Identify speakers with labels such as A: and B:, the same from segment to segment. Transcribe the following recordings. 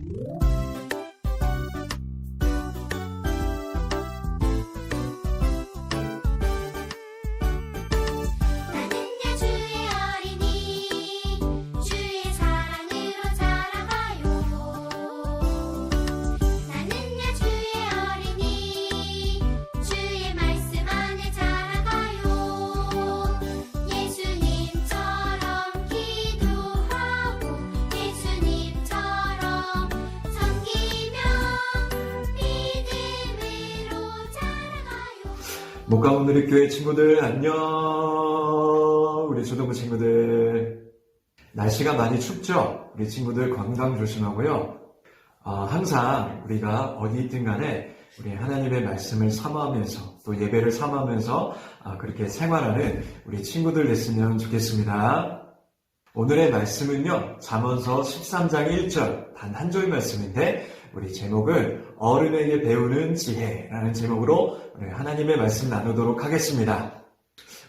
A: 나
B: 목가오늘의 교회 친구들 안녕. 우리 초등부 친구들. 날씨가 많이 춥죠? 우리 친구들 건강 조심하고요. 어, 항상 우리가 어디 있든 간에 우리 하나님의 말씀을 삼아하면서 또 예배를 삼아하면서 아, 그렇게 생활하는 우리 친구들 됐으면 좋겠습니다. 오늘의 말씀은요 잠언서 13장 1절 단 한 절 말씀인데 우리 제목을 어른에게 배우는 지혜라는 제목으로 하나님의 말씀 나누도록 하겠습니다.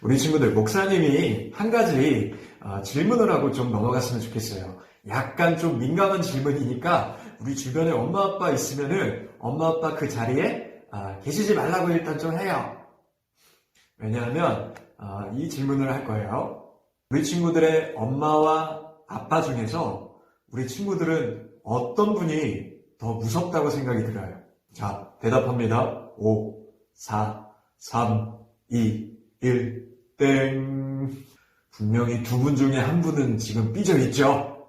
B: 우리 친구들 목사님이 한 가지 어, 질문을 하고 좀 넘어갔으면 좋겠어요. 약간 좀 민감한 질문이니까 우리 주변에 엄마 아빠 있으면은 엄마 아빠 그 자리에 아, 계시지 말라고 일단 좀 해요. 왜냐하면 아, 이 질문을 할 거예요. 우리 친구들의 엄마와 아빠 중에서 우리 친구들은 어떤 분이 더 무섭다고 생각이 들어요? 자, 대답합니다. 5, 4, 3, 2, 1, 땡. 분명히 두 분 중에 한 분은 지금 삐져 있죠?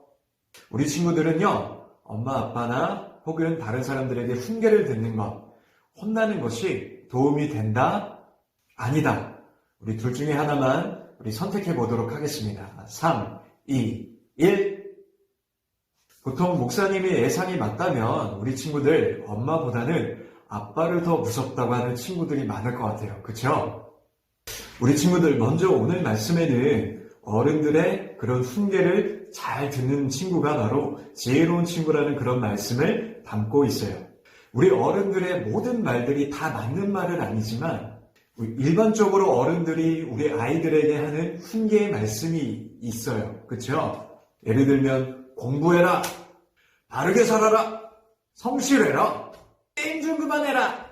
B: 우리 친구들은요, 엄마, 아빠나 혹은 다른 사람들에게 훈계를 듣는 것, 혼나는 것이 도움이 된다? 아니다. 우리 둘 중에 하나만 우리 선택해 보도록 하겠습니다. 3, 2, 1. 보통 목사님의 예상이 맞다면 우리 친구들 엄마보다는 아빠를 더 무섭다고 하는 친구들이 많을 것 같아요. 그쵸? 우리 친구들 먼저 오늘 말씀에는 어른들의 그런 훈계를 잘 듣는 친구가 바로 지혜로운 친구라는 그런 말씀을 담고 있어요. 우리 어른들의 모든 말들이 다 맞는 말은 아니지만 일반적으로 어른들이 우리 아이들에게 하는 훈계의 말씀이 있어요. 그쵸? 예를 들면 공부해라. 바르게 살아라. 성실해라. 게임 좀 그만해라.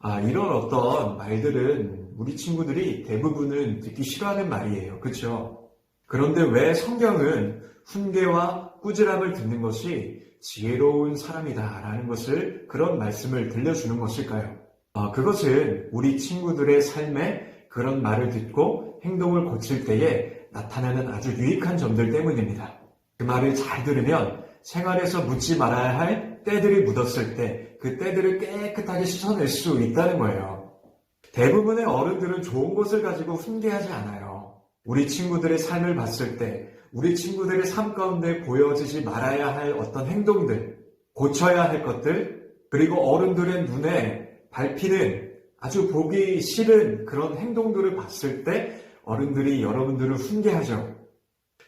B: 아, 이런 어떤 말들은 우리 친구들이 대부분은 듣기 싫어하는 말이에요. 그쵸? 그런데 왜 성경은 훈계와 꾸지람을 듣는 것이 지혜로운 사람이다라는 것을 그런 말씀을 들려주는 것일까요? 아, 그것은 우리 친구들의 삶에 그런 말을 듣고 행동을 고칠 때에 나타나는 아주 유익한 점들 때문입니다. 그 말을 잘 들으면 생활에서 묻지 말아야 할 때들이 묻었을 때 그 때들을 깨끗하게 씻어낼 수 있다는 거예요. 대부분의 어른들은 좋은 것을 가지고 훈계하지 않아요. 우리 친구들의 삶을 봤을 때 우리 친구들의 삶 가운데 보여지지 말아야 할 어떤 행동들, 고쳐야 할 것들, 그리고 어른들의 눈에 밟히는 아주 보기 싫은 그런 행동들을 봤을 때 어른들이 여러분들을 훈계하죠.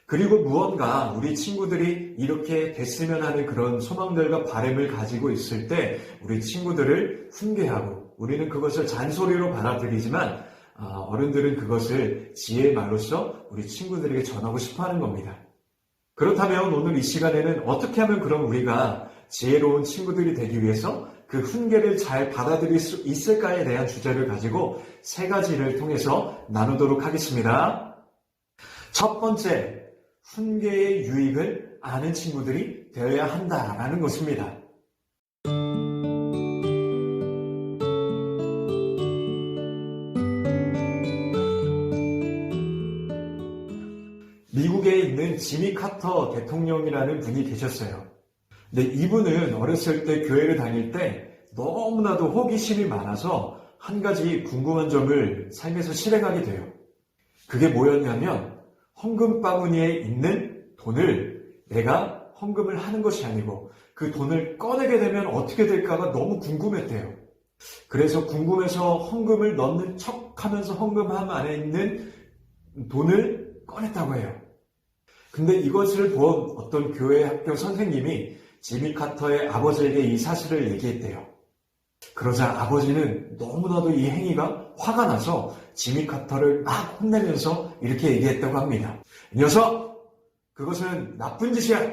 B: 그리고 무언가 우리 친구들이 이렇게 됐으면 하는 그런 소망들과 바램을 가지고 있을 때 우리 친구들을 훈계하고 우리는 그것을 잔소리로 받아들이지만 아, 어른들은 그것을 지혜의 말로써 우리 친구들에게 전하고 싶어 하는 겁니다. 그렇다면 오늘 이 시간에는 어떻게 하면 그럼 우리가 지혜로운 친구들이 되기 위해서 그 훈계를 잘 받아들일 수 있을까에 대한 주제를 가지고 세 가지를 통해서 나누도록 하겠습니다. 첫 번째, 훈계의 유익을 아는 친구들이 되어야 한다라는 것입니다. 미국에 있는 지미 카터 대통령이라는 분이 계셨어요. 근데 이분은 어렸을 때 교회를 다닐 때 너무나도 호기심이 많아서 한 가지 궁금한 점을 삶에서 실행하게 돼요. 그게 뭐였냐면 헌금 바구니에 있는 돈을 내가 헌금을 하는 것이 아니고 그 돈을 꺼내게 되면 어떻게 될까가 너무 궁금했대요. 그래서 궁금해서 헌금을 넣는 척 하면서 헌금함 안에 있는 돈을 꺼냈다고 해요. 근데 이것을 본 어떤 교회 학교 선생님이 지미 카터의 아버지에게 이 사실을 얘기했대요. 그러자 아버지는 너무나도 이 행위가 화가 나서 지미 카터를 막 혼내면서 이렇게 얘기했다고 합니다. 이 녀석! 그것은 나쁜 짓이야!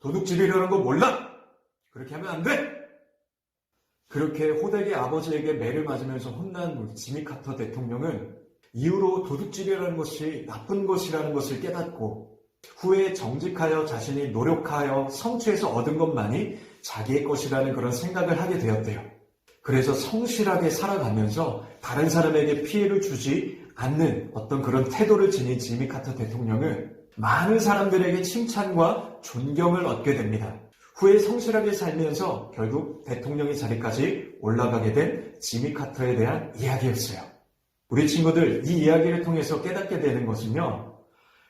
B: 도둑질이라는 거 몰라? 그렇게 하면 안 돼! 그렇게 호되게 아버지에게 매를 맞으면서 혼난 지미 카터 대통령은 이후로 도둑질이라는 것이 나쁜 것이라는 것을 깨닫고 후에 정직하여 자신이 노력하여 성취해서 얻은 것만이 자기의 것이라는 그런 생각을 하게 되었대요. 그래서 성실하게 살아가면서 다른 사람에게 피해를 주지 않는 어떤 그런 태도를 지닌 지미 카터 대통령은 많은 사람들에게 칭찬과 존경을 얻게 됩니다. 후에 성실하게 살면서 결국 대통령의 자리까지 올라가게 된 지미 카터에 대한 이야기였어요. 우리 친구들 이 이야기를 통해서 깨닫게 되는 것은요.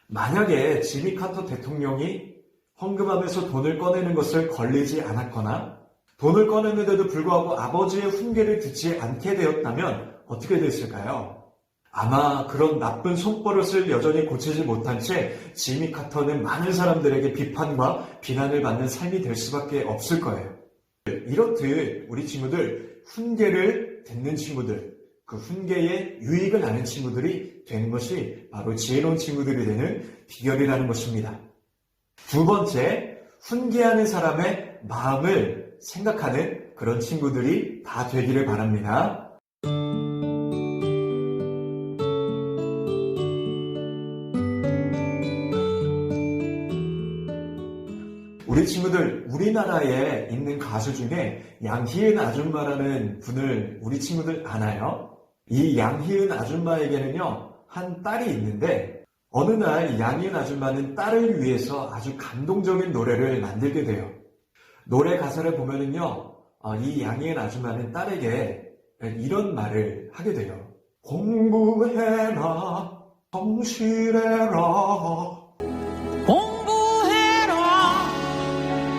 B: 만약에 지미 카터 대통령이 헌금하면서 돈을 꺼내는 것을 걸리지 않았거나 돈을 꺼냈는데도 불구하고 아버지의 훈계를 듣지 않게 되었다면 어떻게 됐을까요? 아마 그런 나쁜 손버릇을 여전히 고치지 못한 채 지미 카터는 많은 사람들에게 비판과 비난을 받는 삶이 될 수밖에 없을 거예요. 이렇듯 우리 친구들 훈계를 듣는 친구들, 그 훈계의 유익을 아는 친구들이 되는 것이 바로 지혜로운 친구들이 되는 비결이라는 것입니다. 두 번째, 훈계하는 사람의 마음을 생각하는 그런 친구들이 다 되기를 바랍니다. 우리 친구들, 우리나라에 있는 가수 중에 양희은 아줌마라는 분을 우리 친구들 아나요? 이 양희은 아줌마에게는요, 한 딸이 있는데, 어느 날 양희은 아줌마는 딸을 위해서 아주 감동적인 노래를 만들게 돼요. 노래 가사를 보면은요, 어, 이 양희은 아줌마는 딸에게 이런 말을 하게 돼요. 공부해라, 성실해라,
C: 공부해라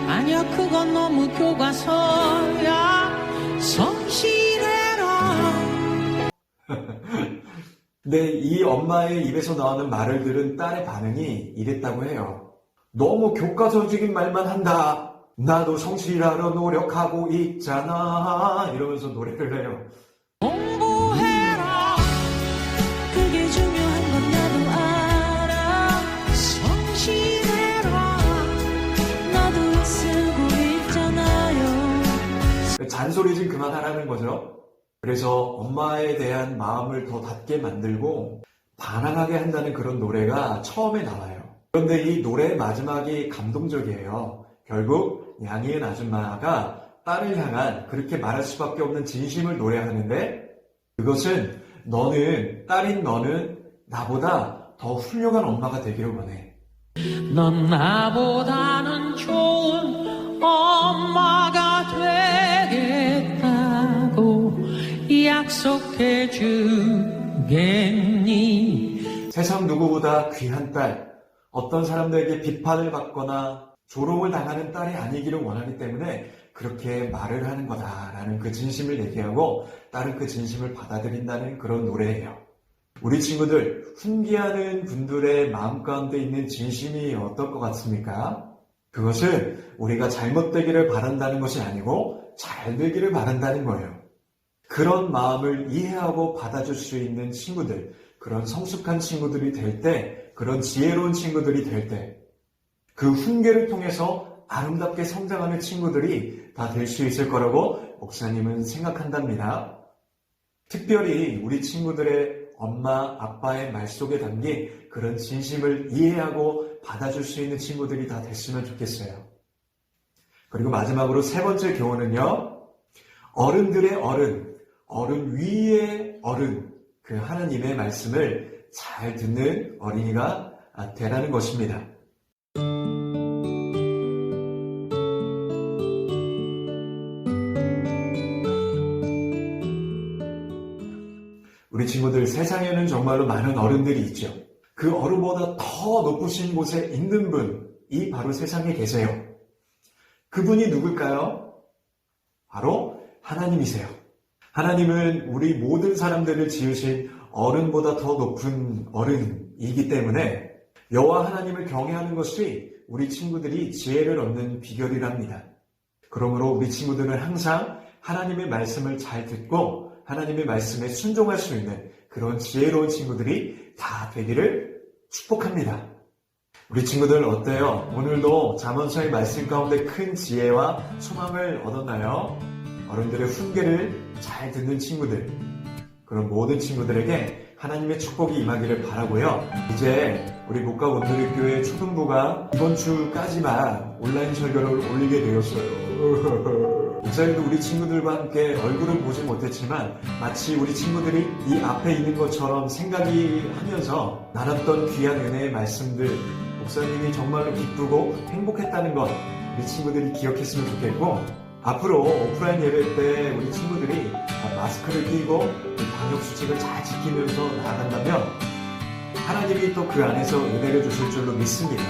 C: 아니야 그건 너무 교과서야 성실해라
B: 근데 이 엄마의 입에서 나오는 말을 들은 딸의 반응이 이랬다고 해요. 너무 교과서적인 말만 한다. 나도 성실하러 노력하고 있잖아. 이러면서 노래를 해요.
C: 공부해라 그게 중요한 건 나도 알아 성실해라 나도 쓰고 있잖아요
B: 잔소리 좀 그만하라는 거죠. 그래서 엄마에 대한 마음을 더 닫게 만들고 반항하게 한다는 그런 노래가 처음에 나와요. 그런데 이 노래의 마지막이 감동적이에요. 결국 양희은 아줌마가 딸을 향한 그렇게 말할 수밖에 없는 진심을 노래하는데 그것은 너는 딸인 너는 나보다 더 훌륭한 엄마가 되기를 원해.
C: 넌 나보다는 좋은 엄마가 되겠다고 약속해 주겠니
B: 세상 누구보다 귀한 딸, 어떤 사람들에게 비판을 받거나 조롱을 당하는 딸이 아니기를 원하기 때문에 그렇게 말을 하는 거다라는 그 진심을 얘기하고 딸은 그 진심을 받아들인다는 그런 노래예요. 우리 친구들, 훈계하는 분들의 마음 가운데 있는 진심이 어떨 것 같습니까? 그것은 우리가 잘못되기를 바란다는 것이 아니고 잘 되기를 바란다는 거예요. 그런 마음을 이해하고 받아줄 수 있는 친구들, 그런 성숙한 친구들이 될 때, 그런 지혜로운 친구들이 될 때, 그 훈계를 통해서 아름답게 성장하는 친구들이 다 될 수 있을 거라고 목사님은 생각한답니다. 특별히 우리 친구들의 엄마, 아빠의 말 속에 담긴 그런 진심을 이해하고 받아줄 수 있는 친구들이 다 됐으면 좋겠어요. 그리고 마지막으로 세 번째 교훈은요, 어른들의 어른, 어른 위의 어른, 그 하나님의 말씀을 잘 듣는 어린이가 되라는 것입니다. 우리 친구들 세상에는 정말로 많은 어른들이 있죠. 그 어른보다 더 높으신 곳에 있는 분이 바로 세상에 계세요. 그분이 누굴까요? 바로 하나님이세요. 하나님은 우리 모든 사람들을 지으신 어른보다 더 높은 어른이기 때문에 여호와 하나님을 경외하는 것이 우리 친구들이 지혜를 얻는 비결이랍니다. 그러므로 우리 친구들은 항상 하나님의 말씀을 잘 듣고 하나님의 말씀에 순종할 수 있는 그런 지혜로운 친구들이 다 되기를 축복합니다. 우리 친구들 어때요? 오늘도 잠언서의 말씀 가운데 큰 지혜와 소망을 얻었나요? 어른들의 훈계를 잘 듣는 친구들, 그런 모든 친구들에게 하나님의 축복이 임하기를 바라고요. 이제 우리 목가 원누리교회 초등부가 이번 주까지만 온라인 설교를 올리게 되었어요. 목사님도 우리 친구들과 함께 얼굴은 보지 못했지만 마치 우리 친구들이 이 앞에 있는 것처럼 생각이 하면서 나눴던 귀한 은혜의 말씀들 목사님이 정말로 기쁘고 행복했다는 것 우리 친구들이 기억했으면 좋겠고 앞으로 오프라인 예배 때 우리 친구들이 마스크를 끼고 이 방역 수칙을 잘 지키면서 나아간다면 하나님이 또 그 안에서 은혜를 주실 줄로 믿습니다.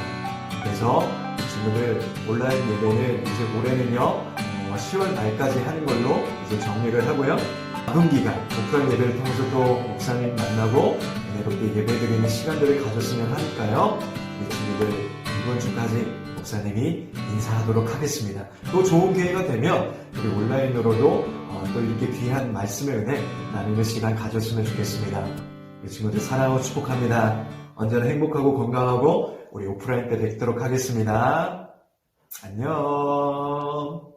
B: 그래서 친구들 온라인 예배는 이제 올해는요 어, 10월 말까지 하는 걸로 이제 정리를 하고요. 남은 기간 오프라인 예배를 통해서 또 목사님 만나고 은혜롭게 예배드리는 시간들을 가졌으면 하니까요. 우리 친구들 이번 주까지 목사님이 인사하도록 하겠습니다. 또 좋은 기회가 되면 우리 온라인으로도 어, 또 이렇게 귀한 말씀의 은혜 나누는 시간 가졌으면 좋겠습니다. 우리 친구들 사랑하고 축복합니다. 언제나 행복하고 건강하고 우리 오프라인 때 뵙도록 하겠습니다. 안녕.